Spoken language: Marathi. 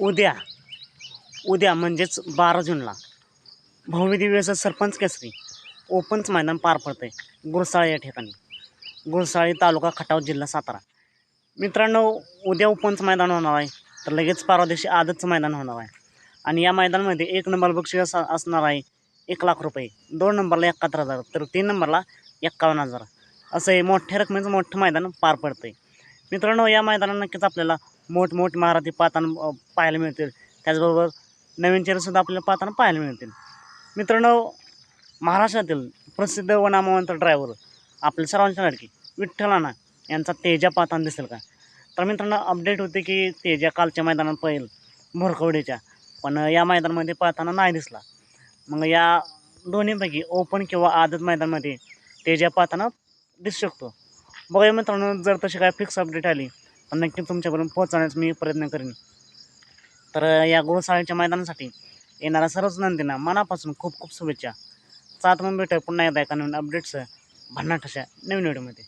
उद्या उद्या म्हणजेच बारा जूनला भव्य दिव्य सरपंच केसरी ओपनच मैदान पार पडतं आहे गुरसाळे या ठिकाणी. गुरसाळे तालुका खटाव जिल्हा सातारा. मित्रांनो उद्या ओपनचं मैदान होणार आहे. तर लगेच परवा दिवशी आदतचं मैदान होणार आहे. आणि या मैदानामध्ये एक नंबर बक्षीस असा असणार आहे एक लाख रुपये. दोन नंबरला एकाहत्तर हजार तर तीन नंबरला एक्कावन्न हजार. असं हे मोठ्या रकमेचं मोठं मैदान पार पडतं आहे मित्रांनो या मैदानात नक्कीच आपल्याला मोठमोठ महाराठी पाहताना पाहायला मिळतील. त्याचबरोबर नवीन चेहरेसुद्धा आपल्याला पाहताना पाहायला मिळतील. मित्रांनो महाराष्ट्रातील प्रसिद्ध व नामवंत ड्रायव्हर आपल्या सर्वांच्या लाडकी विठ्ठलाना यांचा तेजा पाहताना दिसेल का? तर मित्रांनो अपडेट होते की तेजा कालच्या मैदानात पहिल भोरकवडीच्या पण या मैदानामध्ये पाहताना नाही दिसला. मग या दोन्हीपैकी ओपन किंवा आदत मैदानामध्ये तेजा पाहताना दिसू शकतो. बघा मित्रांनो जर तशी काय फिक्स अपडेट आली नक्की तुमच्यापर्यंत पोहोचवण्याचा मी प्रयत्न करेन. तर या गोळसाळ्याच्या मैदानासाठी येणाऱ्या सर्वच नंदींना मनापासून खूप खूप शुभेच्छा. सात मग भेटूया पुन्हा एकदा एका नवीन अपडेट्स भन्नाट अशा नवीन व्हिडिओमध्ये